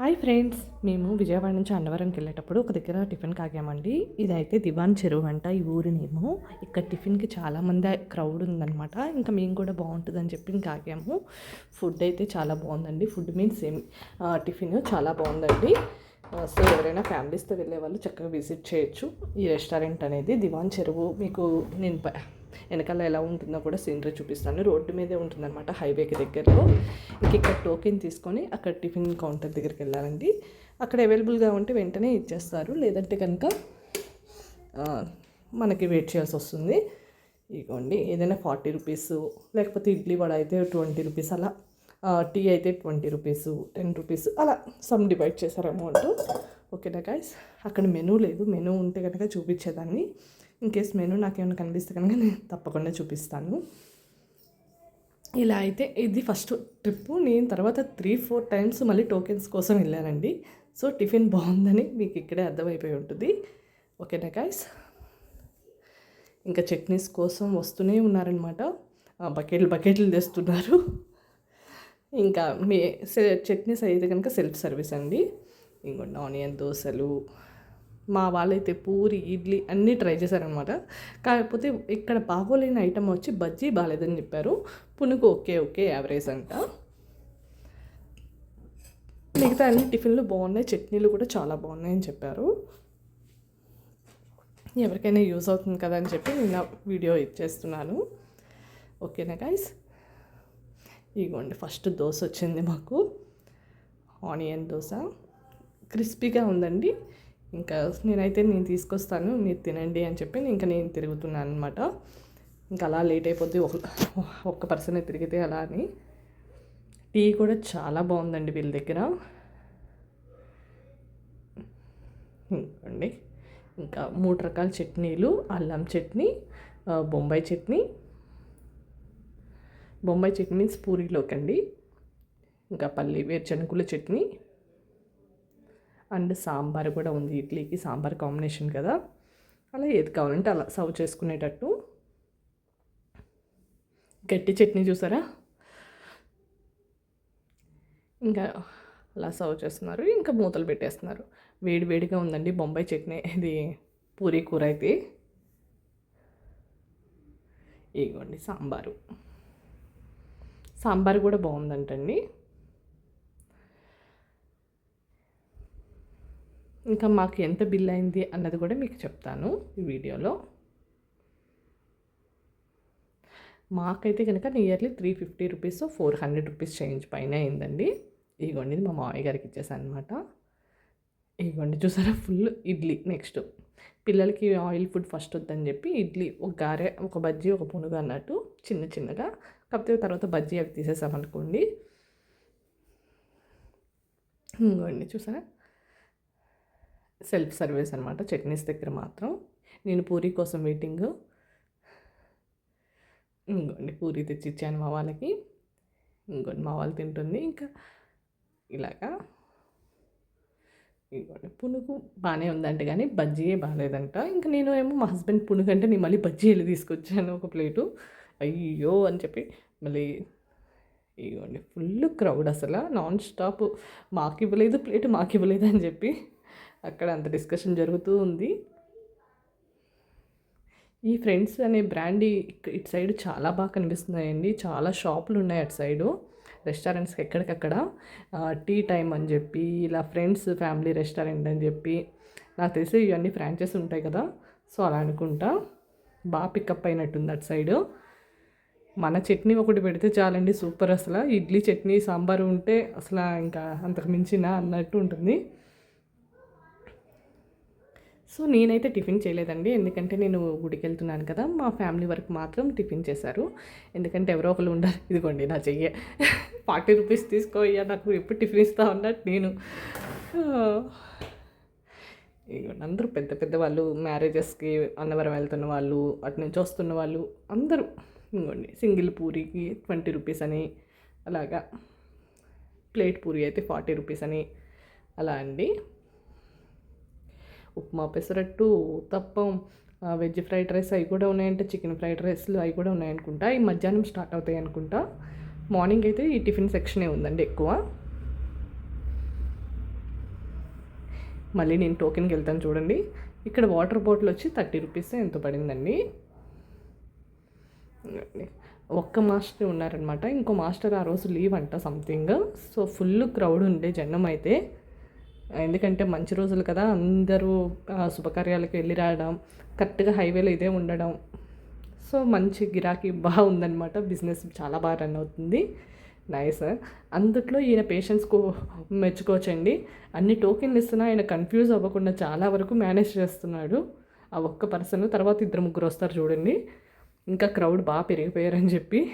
Hi friends మేము విజయవాడ నుంచి అన్నవరంకి వెళ్ళేటప్పుడు ఒక దగ్గర టిఫిన్ కాగామండి. ఇదైతే దివాన్ చెరువు అంట ఈ ఊరినేమో. ఇక్కడ టిఫిన్కి చాలామంది క్రౌడ్ ఉందన్నమాట. ఇంకా మేము కూడా బాగుంటుందని చెప్పి ఇంకా ఆగాము. ఫుడ్ అయితే చాలా బాగుందండి. ఫుడ్ మీన్స్ సేమ్ టిఫిన్ చాలా బాగుందండి. సో ఎవరైనా ఫ్యామిలీస్తో వెళ్ళే వాళ్ళు చక్కగా విజిట్ చేయొచ్చు. ఈ రెస్టారెంట్ అనేది దివాన్ చెరువు. మీకు నేను వెనకాల ఎలా ఉంటుందో కూడా సీనరీ చూపిస్తాను. రోడ్డు మీదే ఉంటుందన్నమాట హైవేకి దగ్గరలో. ఇంక ఇక్కడ టోకెన్ తీసుకొని అక్కడ టిఫిన్ కౌంటర్ దగ్గరికి వెళ్ళాలండి. అక్కడ అవైలబుల్గా ఉంటే వెంటనే ఇచ్చేస్తారు. లేదంటే కనుక మనకి వెయిట్ చేయాల్సి వస్తుంది. ఇదిగోండి ఏదైనా ఫార్టీ రూపీస్ లేకపోతే ఇడ్లీ వడ అయితే ట్వంటీ రూపీస్ అలా టీ అయితే ట్వంటీ రూపీస్ టెన్ రూపీస్ అలా సమ్ డివైడ్ చేశారు అమౌంట్ ఓకేనా గైస్ అక్కడ మెనూ లేదు. మెనూ ఉంటే కనుక చూపించేదాన్ని. ఇన్ కేస్ నాకేమైనా కనిపిస్తే కనుక నేను తప్పకుండా చూపిస్తాను. ఇలా అయితే ఇది ఫస్ట్ ట్రిప్ నేను తర్వాత త్రీ ఫోర్ టైమ్స్ మళ్ళీ టోకెన్స్ కోసం వెళ్ళానండి. సో టిఫిన్ బాగుందని మీకు ఇక్కడే అర్థమైపోయి ఉంటుంది. ఓకేనా గాయస్ ఇంకా చట్నీస్ కోసం వస్తూనే ఉన్నారనమాట బకెట్లు బకెట్లు తెస్తున్నారు. ఇంకా మీ చట్నీస్ అయితే కనుక సెల్ఫ్ సర్వీస్ అండి. ఇంకొండ ఆనియన్ దోశలు మా వాళ్ళైతే పూరి ఇడ్లీ అన్నీ ట్రై చేశారనమాట కాకపోతే ఇక్కడ బాగోలేని ఐటమ్ వచ్చి బజ్జీ బాగాలేదని చెప్పారు. పునుగు ఓకే ఓకే యావరేజ్ అంట. మిగతా అన్ని టిఫిన్లు బాగున్నాయి చట్నీలు కూడా చాలా బాగున్నాయని చెప్పారు. ఎవరికైనా యూజ్ అవుతుంది కదా అని చెప్పి నేను వీడియో ఇచ్చేస్తున్నాను ఓకేనా గైస్ ఇగోండి ఫస్ట్ దోశ వచ్చింది మాకు. ఆనియన్ దోశ క్రిస్పీగా ఉందండి. ఇంకా నేనైతే నేను తీసుకొస్తాను మీరు తినండి అని చెప్పి ఇంకా నేను తిరుగుతున్నాను అనమాట ఇంకా అలా లేట్ అయిపోద్ది ఒక ఒక్క పర్సనే తిరిగితే అలా అని. టీ కూడా చాలా బాగుందండి వీళ్ళ దగ్గర. ఇంకోండి ఇంకా మూడు రకాల చట్నీలు అల్లం చట్నీ బొంబాయి చట్నీ. బొంబాయి చట్నీ మీన్స్ పూరీలోకి అండి ఇంకా పల్లి వేరుశనగుల చట్నీ. అండ్ సాంబార్ కూడా ఉంది ఇడ్లీకి సాంబార్ కాంబినేషన్ కదా. అలా ఏది కావాలంటే అలా సర్వ్ చేసుకునేటట్టు. గట్టి చట్నీ చూసారా? ఇంకా అలా సర్వ్ చేస్తున్నారు. ఇంకా మూతలు పెట్టేస్తున్నారు. వేడి వేడిగా ఉందండి బొంబాయి చట్నీ. ఇది పూరీ కూర అయితే ఇగోండి సాంబారు. సాంబార్ కూడా బాగుందంటండి. ఇంకా మాకు ఎంత బిల్ అయింది అన్నది కూడా మీకు చెప్తాను ఈ వీడియోలో. మాకైతే కనుక nearly three fifty rupees four hundred rupees change పైన అయిందండి. ఇగోండి ఇది మా మామయ్య గారికి ఇచ్చేసాను అనమాట ఇగోండి చూసారా? Full idli next. పిల్లలకి ఆయిల్ ఫుడ్ ఫస్ట్ వద్దని చెప్పి ఇడ్లీ ఒక గారె ఒక బజ్జీ ఒక పునుగు అన్నట్టు చిన్న చిన్నగా. కాకపోతే తర్వాత బజ్జీ అవి తీసేసామనుకోండి. ఇంకోండి చూసారా? సెల్ఫ్ సర్వీస్ అనమాట చట్నీస్ దగ్గర మాత్రం. నేను పూరి కోసం వెయిటింగ్. ఇంకోండి పూరి తెచ్చి ఇచ్చాను మా వాళ్ళకి. ఇంకోండి మా వాళ్ళు తింటుంది. ఇంకా ఇలాగా. ఇదిగోండి పునుగు బాగానే ఉందంట కానీ బజ్జీయే బాగాలేదంట ఇంకా నేను ఏమో మా హస్బెండ్ పునుగు అంటే నేను మళ్ళీ బజ్జీ వెళ్ళి తీసుకొచ్చాను ఒక ప్లేటు. అయ్యో అని చెప్పి మళ్ళీ ఇదిగోండి ఫుల్ క్రౌడ్ అసలు. Non stop. మాకు ఇవ్వలేదు ప్లేట్ మాకు ఇవ్వలేదు అని చెప్పి అక్కడ అంత డిస్కషన్ జరుగుతూ ఉంది. ఈ ఫ్రెండ్స్ అనే బ్రాండ్ ఇటు సైడ్ చాలా బాగా కనిపిస్తున్నాయండి. చాలా షాపులు ఉన్నాయి అటు సైడు. రెస్టారెంట్స్కి ఎక్కడికక్కడ. టీ టైం అని చెప్పి ఇలా ఫ్రెండ్స్ ఫ్యామిలీ రెస్టారెంట్ అని చెప్పి. నాకు తెలిసి ఇవన్నీ ఫ్రాంచైజ్ ఉంటాయి కదా. సో అలా అనుకుంటా. బాగా పికప్ అయినట్టుంది అటు సైడు. మన చట్నీ ఒకటి పెడితే చాలండి సూపర్ అసలు. ఇడ్లీ చట్నీ సాంబారు ఉంటే అసలు ఇంకా అంతకు మించిన అన్నట్టు ఉంటుంది. సో నేనైతే టిఫిన్ చేయలేదండి. ఎందుకంటే నేను గుడికి వెళ్తున్నాను కదా మా ఫ్యామిలీ వరకు మాత్రం టిఫిన్ చేశారు. ఎందుకంటే ఎవరో ఒకరు ఉండాలి. ఇదిగోండి నా చెయ్యే. ఫార్టీ రూపీస్ తీసుకో అయ్యా నాకు ఎప్పుడు టిఫిన్ ఇస్తా ఉన్నట్టు నేను. అందరూ పెద్ద పెద్ద వాళ్ళు మ్యారేజెస్కి అన్నవరం వెళ్తున్న వాళ్ళు అటు నుంచి వస్తున్న వాళ్ళు అందరూ. ఇంకోండి సింగిల్ పూరికి ట్వంటీ రూపీస్ అని అలాగా. ప్లేట్ పూరి అయితే ఫార్టీ రూపీస్ అని అలా అండి. ఉప్మా పెసరట్టు తప్పం వెజ్ ఫ్రైడ్ రైస్ అవి కూడా ఉన్నాయంటే. చికెన్ ఫ్రైడ్ రైస్లు అవి కూడా ఉన్నాయనుకుంటా. ఈ మధ్యాహ్నం స్టార్ట్ అవుతాయి అనుకుంటా మార్నింగ్ అయితే ఈ టిఫిన్ సెక్షనే ఉందండి ఎక్కువ. మళ్ళీ నేను టోకెన్కి వెళ్తాను చూడండి. ఇక్కడ వాటర్ బాటిల్ వచ్చి థర్టీ రూపీస్ ఎంత పడిందండి. ఒక్క మాస్టర్ ఉన్నారనమాట. ఇంకో మాస్టర్ ఆ రోజు లీవ్ అంట సంథింగ్. సో ఫుల్ క్రౌడ్ ఉండే జనం అయితే. ఎందుకంటే మంచి రోజులు కదా. అందరూ శుభకార్యాలకు వెళ్ళి రావడం కరెక్ట్గా హైవేలో ఇదే ఉండడం. సో మంచి గిరాకీ బాగుందనమాట బిజినెస్ చాలా బాగా రన్ అవుతుంది. నైస్. అందుట్లో ఈయన పేషెంట్స్కు మెచ్చుకోవచ్చండి అన్ని టోకెన్లు ఇస్తున్నా ఆయన కన్ఫ్యూజ్ అవ్వకుండా చాలా వరకు మేనేజ్ చేస్తున్నాడు. ఆ ఒక్క పర్సన్ తర్వాత ఇద్దరు ముగ్గురు వస్తారు చూడండి. ఇంకా క్రౌడ్ బాగా పెరిగిపోయారని చెప్పి.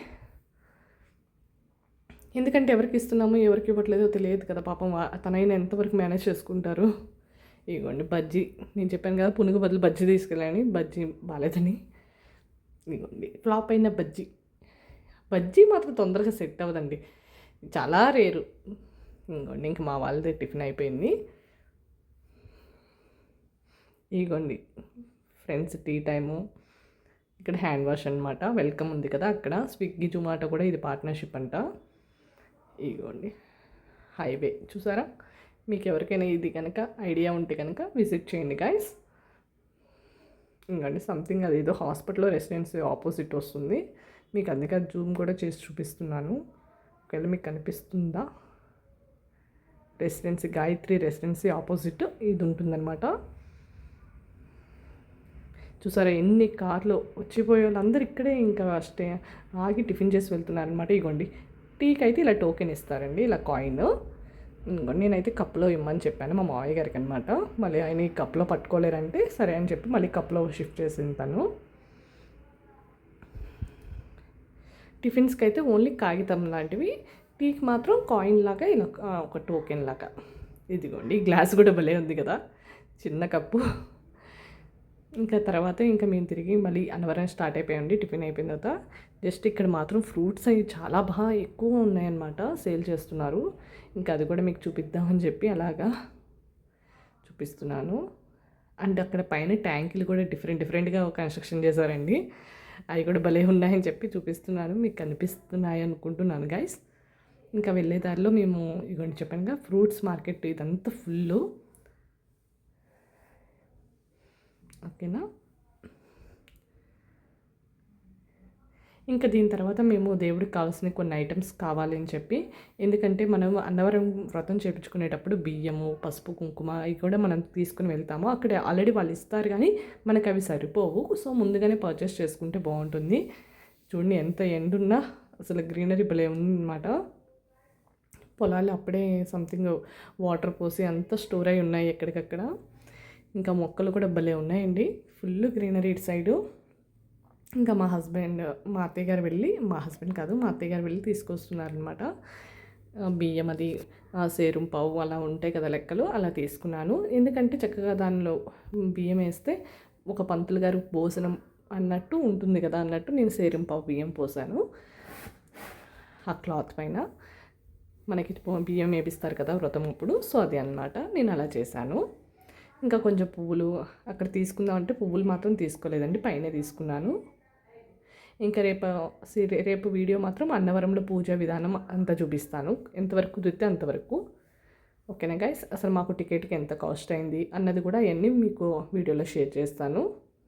ఎందుకంటే ఎవరికి ఇస్తున్నామో ఎవరికి ఇవ్వట్లేదో తెలియదు కదా పాపం. తనైనా ఎంతవరకు మేనేజ్ చేసుకుంటారు? ఇగోండి బజ్జీ. నేను చెప్పాను కదా పునుగు బదులు బజ్జీ తీసుకెళ్ళాను బజ్జీ బాగాలేదని ఇగోండి ఫ్లాప్ అయిన బజ్జీ. బజ్జీ మాత్రం తొందరగా సెట్ అవ్వదండి. చాలా రేరు. ఇంకోండి ఇంక మా వాళ్ళది టిఫిన్ అయిపోయింది. ఇగోండి ఫ్రెండ్స్ టీ టైము. ఇక్కడ హ్యాండ్ వాష్ అనమాట వెల్కమ్ ఉంది కదా అక్కడ. స్విగ్గీ జొమాటో కూడా ఇది పార్ట్నర్షిప్ అంట. ఇగోండి హైవే చూసారా? మీకు ఎవరికైనా ఇది కనుక ఐడియా ఉంటే కనుక విజిట్ చేయండి గాయస్ ఇంకండి సంథింగ్ అది ఏదో హాస్పిటల్లో రెసిడెన్సీ ఆపోజిట్ వస్తుంది. మీకు అందుకే జూమ్ కూడా చేసి చూపిస్తున్నాను. ఒకవేళ మీకు కనిపిస్తుందా? రెసిడెన్సీ గాయత్రి రెసిడెన్సీ ఆపోజిట్ ఇది ఉంటుందన్నమాట. చూసారా ఎన్ని కార్లు వచ్చిపోయే వాళ్ళందరూ ఇక్కడే ఇంకా స్టే ఆగి టిఫిన్ చేసి వెళ్తున్నారు అనమాట ఇగోండి టీకి అయితే ఇలా టోకెన్ ఇస్తారండి ఇలా కాయిన్. నేనైతే కప్లో ఇమ్మని చెప్పాను మా మావయ్య గారికి అనమాట మళ్ళీ ఆయన ఈ కప్లో పట్టుకోలేరంటే సరే అని చెప్పి మళ్ళీ కప్లో షిఫ్ట్ చేసిన తను టిఫిన్స్కి అయితే ఓన్లీ కాగితం లాంటివి టీకి మాత్రం కాయిన్ లాగా ఇలా ఒక టోకెన్ లాగా. ఇదిగోండి గ్లాస్ కూడా భలే ఉంది కదా చిన్న కప్పు. ఇంకా తర్వాత ఇంకా మేము తిరిగి మళ్ళీ అనవరం స్టార్ట్ అయిపోయండి టిఫిన్ అయిపోయిన తర్వాత. జస్ట్ ఇక్కడ మాత్రం ఫ్రూట్స్ అవి చాలా బాగా ఎక్కువ ఉన్నాయన్నమాట సేల్ చేస్తున్నారు. ఇంకా అది కూడా మీకు చూపిద్దామని చెప్పి అలాగా చూపిస్తున్నాను. అండ్ అక్కడ పైన ట్యాంకులు కూడా డిఫరెంట్ డిఫరెంట్గా కన్స్ట్రక్షన్ చేశారండి. అవి కూడా భలే ఉన్నాయని చెప్పి చూపిస్తున్నాను. మీకు కనిపిస్తున్నాయి అనుకుంటున్నాను గైస్ ఇంకా వెళ్ళే దారిలో మేము ఇగోండి చెప్పానుగా ఫ్రూట్స్ మార్కెట్ ఇదంతా ఫుల్ ఓకేనా? ఇంకా దీని తర్వాత మేము దేవుడికి కావాల్సిన కొన్ని ఐటమ్స్ కావాలి అని చెప్పి ఎందుకంటే మనం అన్నవరం వ్రతం చేయించుకునేటప్పుడు బియ్యము పసుపు కుంకుమ అవి కూడా మనం తీసుకుని వెళ్తాము. అక్కడ ఆల్రెడీ వాళ్ళు ఇస్తారు కానీ మనకు అవి సరిపోవు. సో ముందుగానే పర్చేస్ చేసుకుంటే బాగుంటుంది. చూడండి ఎంత ఎండున్నా అసలు గ్రీనరీ భలే ఉందన్నమాట. పొలాలు అప్పుడే సంథింగ్ వాటర్ పోసి అంత స్టోర్ అయి ఉన్నాయి ఎక్కడికక్కడ. ఇంకా మొక్కలు కూడా భలే ఉన్నాయండి. ఫుల్ గ్రీనరీ ఇటు సైడు. ఇంకా మా హస్బెండ్ మా అత్తయ్య గారు వెళ్ళి మా హస్బెండ్ కాదు మా అత్తయ్య గారు వెళ్ళి తీసుకొస్తున్నారనమాట బియ్యం అది సేరుం పావు అలా ఉంటాయి కదా లెక్కలు అలా తీసుకున్నాను. ఎందుకంటే చక్కగా దానిలో బియ్యం వేస్తే ఒక పంతులు గారు భోజనం అన్నట్టు ఉంటుంది కదా అన్నట్టు నేను సేరుం పావు బియ్యం పోసాను. ఆ క్లాత్ పైన. మనకి బియ్యం వేపిస్తారు కదా వ్రతం అప్పుడు సో అది అనమాట నేను అలా చేశాను. ఇంకా కొంచెం పువ్వులు అక్కడ తీసుకుందాం అంటే పువ్వులు మాత్రం తీసుకోలేదండి పైన తీసుకున్నాను. ఇంకా రేపు రేపు వీడియో మాత్రం అన్నవరంలో పూజా విధానం అంతా చూపిస్తాను. ఎంతవరకు కుదిరితే అంతవరకు. ఓకేనా గైస్ అసలు మాకు టికెట్కి ఎంత కాస్ట్ అయింది అన్నది కూడా అవన్నీ మీకు వీడియోలో షేర్ చేస్తాను.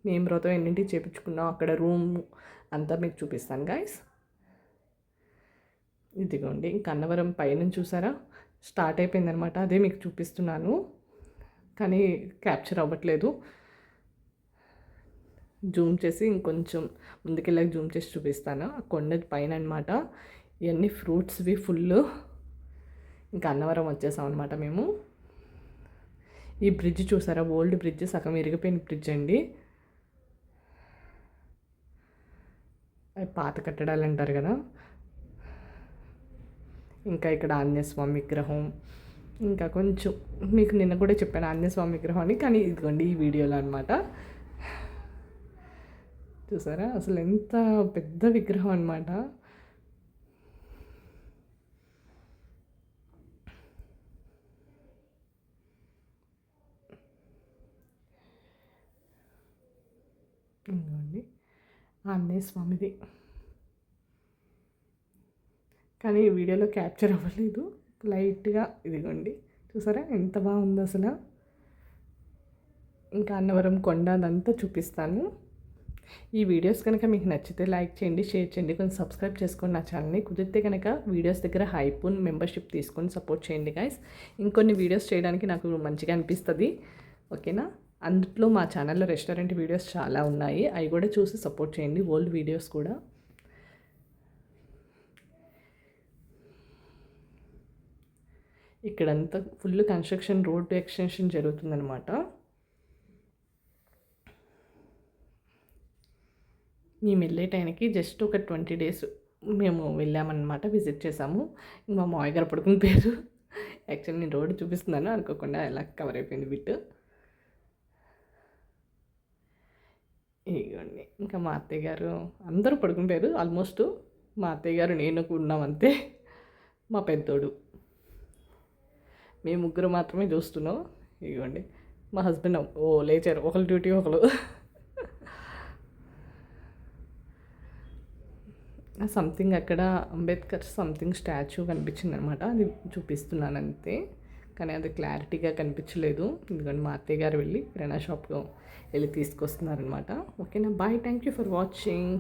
మేము వ్రతం ఎన్నింటికి చేపించుకున్నాం అక్కడ రూమ్ అంతా మీకు చూపిస్తాను గాయస్ ఇదిగోండి ఇంక అన్నవరం పైన చూసారా? స్టార్ట్ అయిపోయిందనమాట అదే మీకు చూపిస్తున్నాను. కానీ క్యాప్చర్ అవ్వట్లేదు. జూమ్ చేసి ఇంకొంచెం ముందుకెళ్ళాక జూమ్ చేసి చూపిస్తాను. ఆ కొండ పైన అనమాట ఇవన్నీ ఫ్రూట్స్వి ఫుల్. ఇంకా అన్నవరం వచ్చేసాం అనమాట మేము. ఈ బ్రిడ్జ్ చూసారా? ఓల్డ్ బ్రిడ్జ్ సగం ఇరిగిపోయిన బ్రిడ్జ్ అండి. అవి పాత కట్టడాలు అంటారు కదా. ఇంకా ఇక్కడ ఆంజనేయస్వామి విగ్రహం ఇంకా కొంచెం మీకు నిన్న కూడా చెప్పాను ఆంజనేయస్వామి విగ్రహం అని కానీ ఇదిగోండి ఈ వీడియోలో అనమాట చూసారా? అసలు ఎంత పెద్ద విగ్రహం అనమాట ఇంకోండి ఆంజనేయ స్వామిది. కానీ ఈ వీడియోలో క్యాప్చర్ అవ్వలేదు. లైట్గా ఇదిగోండి. చూసారా ఎంత బాగుంది అసలు. ఇంకా అన్నవరం కొండ అదంతా చూపిస్తాను. ఈ వీడియోస్ కనుక మీకు నచ్చితే లైక్ చేయండి షేర్ చేయండి కొంచెం సబ్స్క్రైబ్ చేసుకోండి నా ఛానల్ని కుదిరితే కనుక వీడియోస్ దగ్గర హైపూన్ మెంబర్షిప్ తీసుకొని సపోర్ట్ చేయండి గాయస్. ఇంకొన్ని వీడియోస్ చేయడానికి నాకు మంచిగా అనిపిస్తుంది. ఓకేనా? అందులో మా ఛానల్లో రెస్టారెంట్ వీడియోస్ చాలా ఉన్నాయి. అవి కూడా చూసి సపోర్ట్ చేయండి. ఓల్డ్ వీడియోస్ కూడా. ఇక్కడంతా ఫుల్ కన్స్ట్రక్షన్ రోడ్డు ఎక్స్టెన్షన్ జరుగుతుందనమాట మేము వెళ్ళే టైంకి జస్ట్ ఒక ట్వంటీ డేస్ మేము వెళ్ళామన్నమాట విజిట్ చేసాము. మా మామయ్య గారు పడుకుని పేరు. యాక్చువల్లీ నేను రోడ్డు చూపిస్తున్నాను అనుకోకుండా ఎలా కవర్ అయిపోయింది బిట్ ఇగోండి ఇంకా మా అత్తయ్య గారు అందరూ పడుకుని పేరు ఆల్మోస్ట్ మా అత్తయ్య గారు నేను ఉన్నాం అంతే. మా పెద్దోడు. మేము ముగ్గురు మాత్రమే చూస్తున్నాం. ఇదిగోండి. మా హస్బెండ్ ఓ లేచారు. ఒకరు డ్యూటీ ఒకరు సంథింగ్ అక్కడ అంబేద్కర్ సంథింగ్ స్టాచ్యూ కనిపించింది అనమాట అది చూపిస్తున్నాను అంతే కానీ అది క్లారిటీగా కనిపించలేదు. ఎందుకంటే మా అత్తయ్య గారు వెళ్ళి కిరాణా షాప్లో వెళ్ళి తీసుకొస్తున్నారనమాట. ఓకేనా? Bye. Thank you for watching.